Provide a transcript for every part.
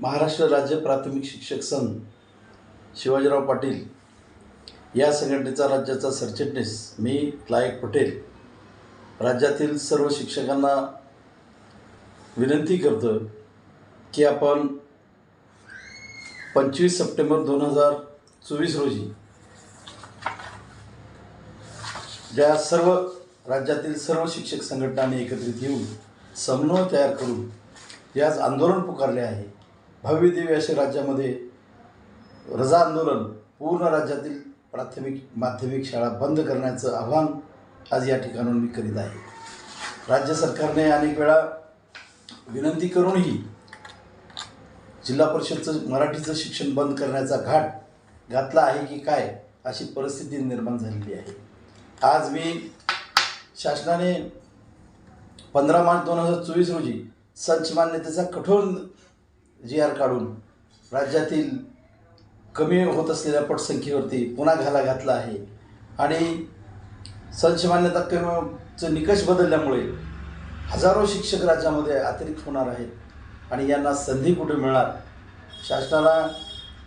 महाराष्ट्र राज्य प्राथमिक शिक्षक संघ शिवाजीराव पाटील या संघटनेचा राज्याचा सरचिटणीस मी लायक पटेल. राज्यातील सर्व शिक्षकांना विनंती करतो की आपण पंचवीस सप्टेंबर दोन हजार चोवीस रोजी ज्या सर्व राज्यातील सर्व शिक्षक संघटनांनी एकत्रित येऊन समन्वय तयार करून जे आज आंदोलन पुकारले आहे भव्यदेवी असे राज्यामध्ये रजा आंदोलन पूर्ण राज्यातील प्राथमिक माध्यमिक शाळा बंद करण्याचं आव्हान आज या ठिकाणून मी करीत आहे. राज्य सरकारने अनेक वेळा विनंती करूनही जिल्हा परिषदचं मराठीचं शिक्षण बंद करण्याचा घाट घातला आहे की काय अशी परिस्थिती निर्माण झालेली आहे. आज मी शासनाने पंधरा मार्च दोन हजार चोवीस रोजी संच मान्यतेचा कठोर जी आर काढून राज्यातील कमी होत असलेल्या पटसंख्येवरती पुन्हा घाला घातला आहे. आणि संशमान्यता कमीचं निकष बदलल्यामुळे हजारो शिक्षक राज्यामध्ये अतिरिक्त होणार आहेत आणि यांना संधी कुठे मिळणार? शासनाला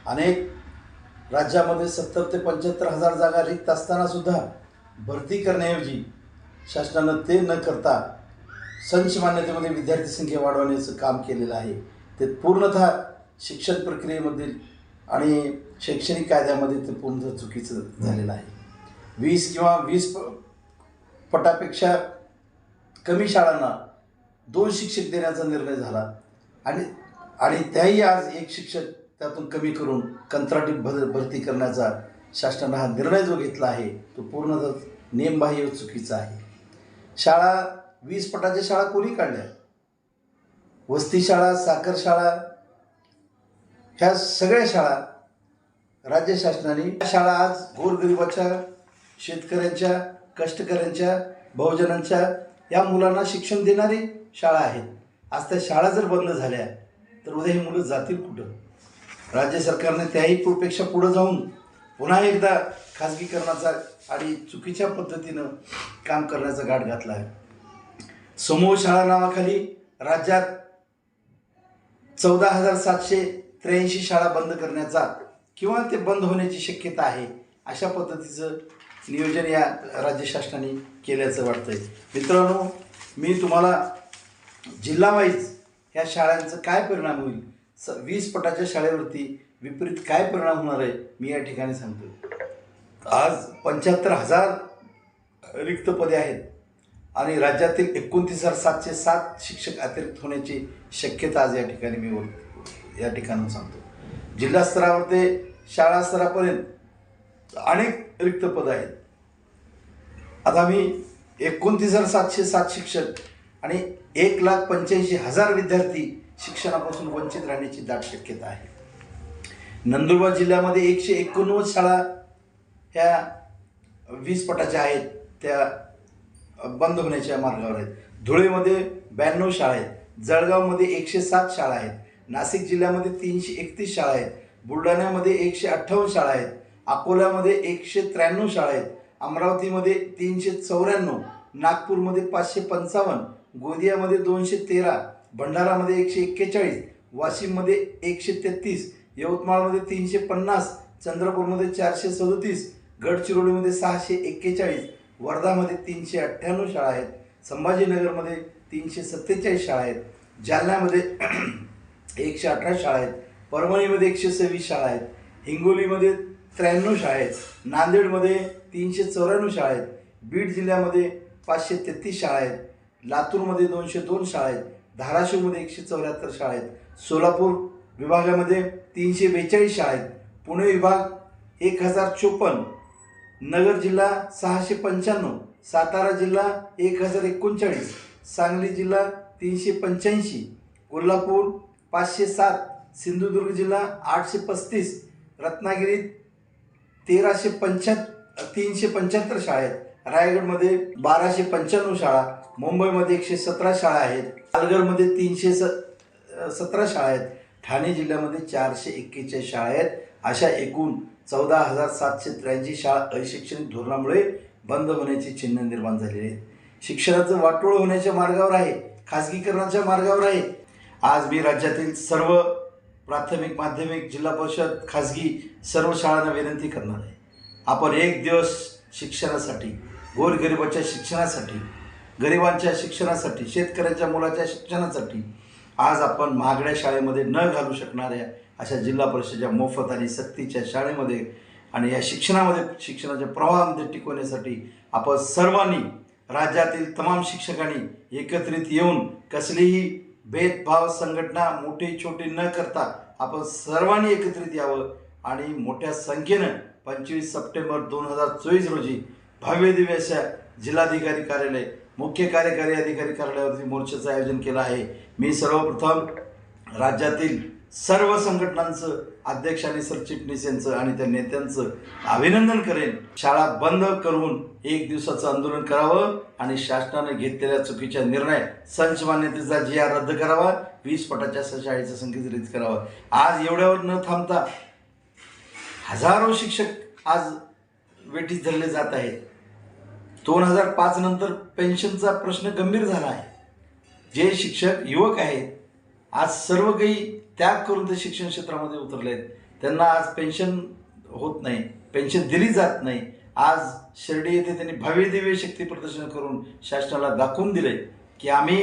अनेक राज्यामध्ये सत्तर ते पंच्याहत्तर हजार जागा रिक्त असतानासुद्धा भरती करण्याऐवजी शासनानं ते न करता संच मान्यतेमध्ये विद्यार्थी संख्या वाढवण्याचं काम केलेलं आहे. ते पूर्णतः शिक्षण प्रक्रियेमधील आणि शैक्षणिक कायद्यामध्ये ते पूर्णतः चुकीचं झालेलं आहे. वीस किंवा वीस प पटापेक्षा कमी शाळांना दोन शिक्षक देण्याचा निर्णय झाला आणि आणि त्याही आज एक शिक्षक त्यातून कमी करून कंत्राटी भर भरती करण्याचा शासनानं हा निर्णय जो घेतला आहे तो पूर्णतः नेमबाह्य चुकीचा आहे. शाळा वीस पटाच्या शाळा कोणी काढल्या? वस्ती शाळा साखर शाळा ह्या सगळ्या शाळा राज्य शासनाने या शाळा आज गोरगरिबाच्या शेतकऱ्यांच्या कष्टकऱ्यांच्या बहुजनांच्या या मुलांना शिक्षण देणारी शाळा आहेत. आज त्या शाळा जर बंद झाल्या तर उद्या ही मुलं जातील कुठं? राज्य सरकारने त्याही पेक्षा पुढं जाऊन पुन्हा एकदा खाजगीकरणाचा आणि चुकीच्या पद्धतीनं काम करण्याचा गाठ घातला आहे. समूह शाळा नावाखाली राज्यात चौदा हजार सातशे त्र्याऐंशी शाळा बंद करण्याचा किंवा ते बंद होण्याची शक्यता आहे अशा पद्धतीचं नियोजन या राज्य शासनाने केल्याचं वाटतंय. मित्रांनो मी तुम्हाला जिल्हावाईज ह्या शाळांचं काय परिणाम होईल स वीस पटाच्या शाळेवरती विपरीत काय परिणाम होणार आहे मी या ठिकाणी सांगतो आज पंच्याहत्तर हजार रिक्त पदे आहेत. आणि राज्यातील एकोणतीस हजार सातशे सात शिक्षक अतिरिक्त होण्याची शक्यता आज या ठिकाणी मी या ठिकाणून सांगतो. जिल्हा स्तरावर ते शाळा स्तरापर्यंत अनेक रिक्त पदं आहेत. आता मी एकोणतीस हजार सातशे सात शिक्षक आणि एक लाख पंच्याऐंशी हजार विद्यार्थी शिक्षणापासून वंचित राहण्याची दाट शक्यता आहे. नंदुरबार जिल्ह्यामध्ये एकशे एकोणनव्वद शाळा ह्या वीस पटाच्या आहेत. त्या बंद होण्याच्या मार्गावर आहेत. धुळेमध्ये ब्याण्णव शाळा आहेत. जळगावमध्ये एकशे सात शाळा आहेत. नाशिक जिल्ह्यामध्ये तीनशे एकतीस शाळा आहेत. बुलढाण्यामध्ये एकशे अठ्ठावन्न शाळा आहेत. अकोल्यामध्ये एकशे त्र्याण्णव शाळा आहेत. अमरावतीमध्ये तीनशे चौऱ्याण्णव नागपूरमध्ये पाचशे पंचावन्न गोंदियामध्ये दोनशे तेरा भंडारामध्ये एकशे एक्केचाळीस वाशिममध्ये एकशे तेहतीस यवतमाळमध्ये तीनशे पन्नास चंद्रपूरमध्ये चारशे सदतीस गडचिरोलीमध्ये सहाशे एक्केचाळीस वर्धामध्ये तीनशे अठ्ठ्याण्णव शाळा आहेत संभाजीनगरमध्ये तीनशे सत्तेचाळीस शाळा आहेत जालन्यामध्ये एकशे अठरा शाळा आहेत परभणीमध्ये एकशे सव्वीस शाळा आहेत हिंगोलीमध्ये त्र्याण्णव शाळा आहेत नांदेडमध्ये तीनशे चौऱ्याण्णव शाळा आहेत बीड जिल्ह्यामध्ये पाचशे तेहतीस शाळा आहेत लातूरमध्ये दोनशे दोन शाळा आहेत धाराशिवमध्ये एकशे चौऱ्याहत्तर शाळा आहेत सोलापूर विभागामध्ये तीनशे बेचाळीस शाळा आहेत पुणे विभाग एक हजार चोपन्न नगर जिल्हा सहाशे पंच्याण्णव सातारा जिल्हा एक हजार एकोणचाळीस सांगली जिल्हा तीनशे पंच्याऐंशी कोल्हापूर पाचशे सात सिंधुदुर्ग जिल्हा आठशे पस्तीस रत्नागिरीत तेराशे पंच्याहत्तर तीनशे पंच्याहत्तर शाळा आहेत. रायगडमध्ये बाराशे पंच्याण्णव शाळा मुंबईमध्ये एकशे सतरा शाळा आहेत. पालघरमध्ये तीनशे स सतरा शाळा आहेत. ठाणे जिल्ह्यामध्ये चारशे एक्केचाळीस शाळा आहेत. अशा एकूण चौदा हजार सातशे त्र्याऐंशी शाळा अशैक्षणिक धोरणामुळे बंद होण्याची चिन्ह निर्माण झालेली आहेत. शिक्षणाचं वाटोळ होण्याच्या मार्गावर आहे खाजगीकरणाच्या मार्गावर आहे. आज मी राज्यातील सर्व प्राथमिक माध्यमिक जिल्हा परिषद खाजगी सर्व शाळांना विनंती करणार आहे. आपण एक दिवस शिक्षणासाठी गोरगरिबाच्या शिक्षणासाठी गरिबांच्या शिक्षणासाठी शेतकऱ्याच्या मुलाच्या शिक्षणासाठी आज आपण महागड्या शाळेमध्ये न घालू शकणाऱ्या अशा जिल्हा परिषदेच्या मोफत आणि सक्तीच्या शाळेमध्ये आणि या शिक्षणामध्ये शिक्षणाच्या प्रवाहामध्ये टिकवण्यासाठी आपण सर्वांनी राज्यातील तमाम शिक्षकांनी एकत्रित येऊन कसलीही भेदभाव संघटना मोठी छोटी न करता आपण सर्वांनी एकत्रित यावं आणि मोठ्या संख्येनं पंचवीस सप्टेंबर दोन हजार चोवीस रोजी भव्य दिव्य अशा जिल्हाधिकारी कार्यालय मुख्य कार्यकारी अधिकारी कार्यालयावरती मोर्चाचं आयोजन केलं आहे. मी सर्वप्रथम राज्यातील सर्व संघटनांचं अध्यक्ष आणि सरचिटणीस यांचं आणि त्या नेत्यांचं अभिनंदन करेन. शाळा बंद करून एक दिवसाचं आंदोलन करावं आणि शासनानं घेतलेल्या चुकीच्या निर्णय संच मान्यतेचा जी आर रद्द करावा वीस पटाच्या शाळेचं संख्येत रद्द करावं. आज एवढ्यावर न थांबता हजारो शिक्षक आज वेठीस धरले जात आहेत. दोन हजार पाच नंतर पेन्शनचा प्रश्न गंभीर झाला आहे. जे शिक्षक युवक आहेत आज सर्व काही त्याग करून ते शिक्षण क्षेत्रामध्ये उतरले आहेत त्यांना आज पेन्शन होत नाही पेन्शन दिली जात नाही. आज शिर्डी येथे त्यांनी भव्य दिव्य शक्ती प्रदर्शन करून शासनाला दाखवून दिले की आम्ही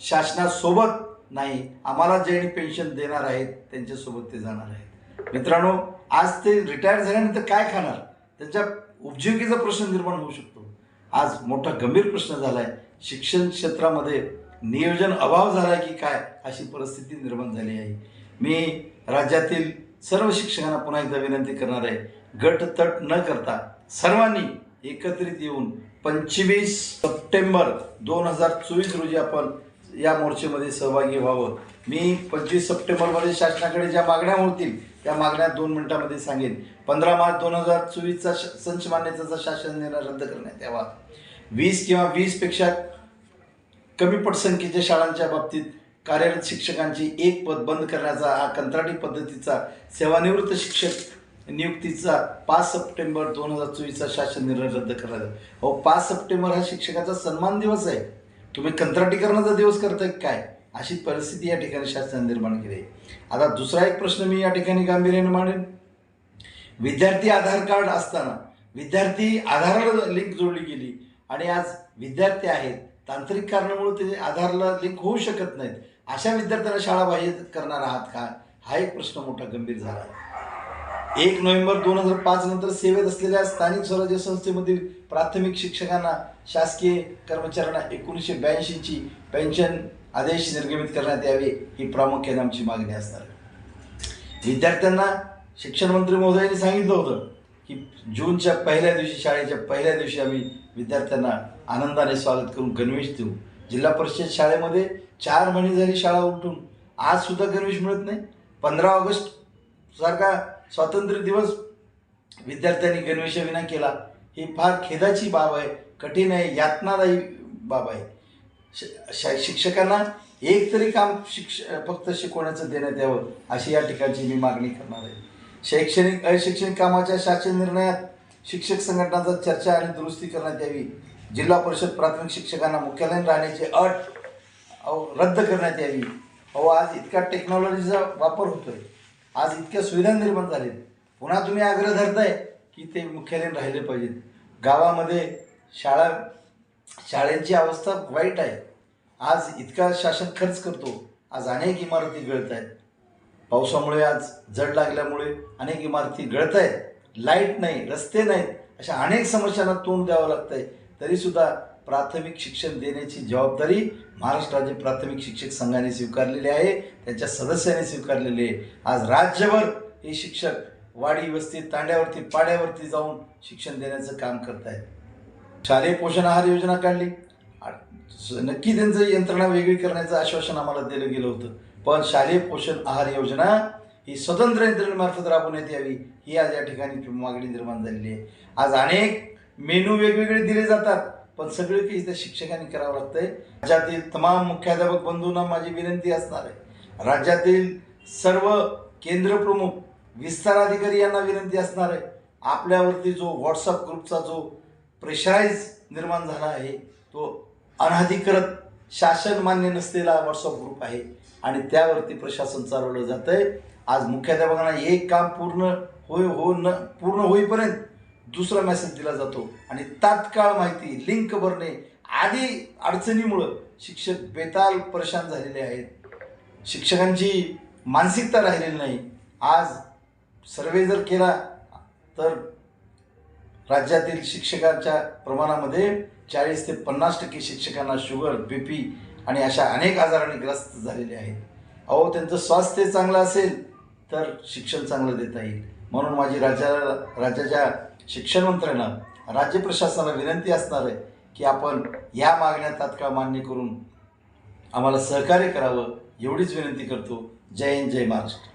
शासनासोबत नाही आम्हाला ज्यांनी पेन्शन देणार आहेत त्यांच्यासोबत ते जाणार आहेत. मित्रांनो आज ते रिटायर झाल्यानंतर काय खाणार? त्यांच्या उपजीविकेचा प्रश्न निर्माण होऊ शकतो. आज मोठा गंभीर प्रश्न झाला आहे शिक्षण क्षेत्रामध्ये नियोजन अभाव झाला आहे की काय अशी परिस्थिती निर्माण झाली आहे. मी राज्यातील सर्व शिक्षकांना पुन्हा एकदा विनंती करणार आहे गट तट न करता सर्वांनी एकत्रित येऊन पंचवीस सप्टेंबर दोन हजार चोवीस रोजी आपण या मोर्चेमध्ये सहभागी व्हावं. मी पंचवीस सप्टेंबरमध्ये शासनाकडे ज्या मागण्या होतील त्या मागण्या दोन मिनिटामध्ये सांगेन. पंधरा मार्च दोन हजार चोवीसचा श- संच मान्यतेचा शासन निर्णय रद्द करण्यात यावा. वीस किंवा वीसपेक्षा कमी पटसंख्येच्या शाळांच्या बाबतीत कार्यरत शिक्षकांची एक पद बंद करण्याचा हा कंत्राटी पद्धतीचा सेवानिवृत्त शिक्षक नियुक्तीचा पाच सप्टेंबर दोन हजार चोवीसचा शासन निर्णय रद्द करण्यात अहो पाच सप्टेंबर हा शिक्षकाचा सन्मान दिवस आहे. तुम्ही कंत्राटीकरणाचा दिवस करताय काय? अशी परिस्थिती या ठिकाणी शासनाने निर्माण केली आहे. आता दुसरा एक प्रश्न मी या ठिकाणी गांभीर्याने मांडेन. विद्यार्थी आधार कार्ड असताना विद्यार्थी आधारला लिंक जोडली गेली आणि आज विद्यार्थी आहेत तांत्रिक कारणामुळे ते आधारला लिंक होऊ शकत नाहीत. अशा विद्यार्थ्यांना शाळा बाह्य करणार आहात का? हा एक प्रश्न मोठा गंभीर झाला आहे. एक नोव्हेंबर दोन हजार पाच नंतर सेवेत असलेल्या स्थानिक स्वराज्य संस्थेमधील प्राथमिक शिक्षकांना शासकीय कर्मचाऱ्यांना एकोणीसशे ब्याऐंशीची पेन्शन आदेश निर्गमित करण्यात यावे ही प्रामुख्याने आमची मागणी असणार विद्यार्थ्यांना शिक्षण मंत्री महोदयांनी सांगितलं होतं की जूनच्या पहिल्या दिवशी शाळेच्या पहिल्या दिवशी आम्ही विद्यार्थ्यांना आनंदाने स्वागत करून गणवेश देऊ. जिल्हा परिषद शाळेमध्ये चार महिने झाली शाळा उलटून. आजसुद्धा गणवेश मिळत नाही. पंधरा ऑगस्ट सारखा स्वातंत्र्य दिवस विद्यार्थ्यांनी गणवेशाविना केला. ही फार खेदाची बाब आहे कठीण आहे यातनादायी बाब आहे. श- श- शिक्षकांना एक तरी काम शिक्ष फक्त शिकवण्याचं देण्यात यावं अशी या ठिकाणची मी मागणी करणार आहे. शैक्षणिक अशैक्षणिक कामाच्या शासन निर्णयात शिक्षक संघटनांचा चर्चा आणि दुरुस्ती करण्यात यावी. जिल्हा परिषद प्राथमिक शिक्षकांना मुख्यालयीन राहण्याची अट अहो रद्द करण्यात यावी. अहो आज इतका टेक्नॉलॉजीचा वापर होतोय. आज इतक्या सुविधा निर्माण झालेत. पुन्हा तुम्ही आग्रह धरताय की ते मुख्यालयीन राहिले पाहिजेत. गावामध्ये शाळा शाळेंची अवस्था वाईट आहे. आज इतका शासन खर्च करतो. आज अनेक इमारती गळत आहेत पावसामुळे आज जड लागल्यामुळे अनेक इमारती गळत आहेत. लाइट नाही रस्ते नाहीत. अशा अनेक समस्यांना तोंड द्यावं लागतंय. तरीसुद्धा प्राथमिक शिक्षण देण्याची जबाबदारी महाराष्ट्र राज्य प्राथमिक शिक्षक संघाने स्वीकारलेली आहे. त्यांच्या सदस्यांनी स्वीकारलेली आहे. आज राज्यभर हे शिक्षक वाडी वस्ती तांड्यावरती पाड्यावरती जाऊन शिक्षण देण्याचं काम करत आहेत शालेय पोषण आहार योजना काढली. नक्की त्यांचं यंत्रणा वेगळी करण्याचं आश्वासन आम्हाला दिलं गेलं होतं. पण शालेय पोषण आहार योजना ही स्वतंत्र यंत्रणेमार्फत राबवण्यात यावी ही आज या ठिकाणी मागणी निर्माण झालेली आहे. आज अनेक मेनू वेगवेगळे दिले जातात पण सगळे काही त्या शिक्षकांनी करावं लागतंय. राज्यातील तमाम मुख्याध्यापक बंधूंना माझी विनंती असणार आहे. राज्यातील सर्व केंद्र प्रमुख विस्तार अधिकारी यांना विनंती असणार आहे. आपल्यावरती जो व्हॉट्सअप ग्रुपचा जो प्रेशराईज निर्माण झाला आहे तो अनाधिकृत शासन मान्य नसलेला व्हॉट्सअप ग्रुप आहे. आणि त्यावरती प्रशासन चालवलं जातं आहे आज मुख्याध्यापकांना एक काम पूर्ण होय हो न पूर्ण होईपर्यंत दुसरा मेसेज दिला जातो. आणि तात्काळ माहिती लिंक भरणे आधी अडचणीमुळं शिक्षक बेताल परेशान झालेले आहेत. शिक्षकांची मानसिकता राहिलेली नाही. आज सर्वे जर केला तर राज्यातील शिक्षकांच्या प्रमाणामध्ये चाळीस ते पन्नास टक्के शिक्षकांना शुगर बी पी आणि अशा अनेक आजाराने ग्रस्त झालेले आहेत. अहो त्यांचं स्वास्थ्य चांगलं असेल तर शिक्षण चांगलं देता येईल. म्हणून माझी राज्या राज्याच्या शिक्षण मंत्र्यांना राज्य प्रशासनाला विनंती असणार आहे की आपण या मागण्या तात्काळ मान्य करून आम्हाला सहकार्य करावं एवढीच विनंती करतो. जय हिंद जय महाराष्ट्र.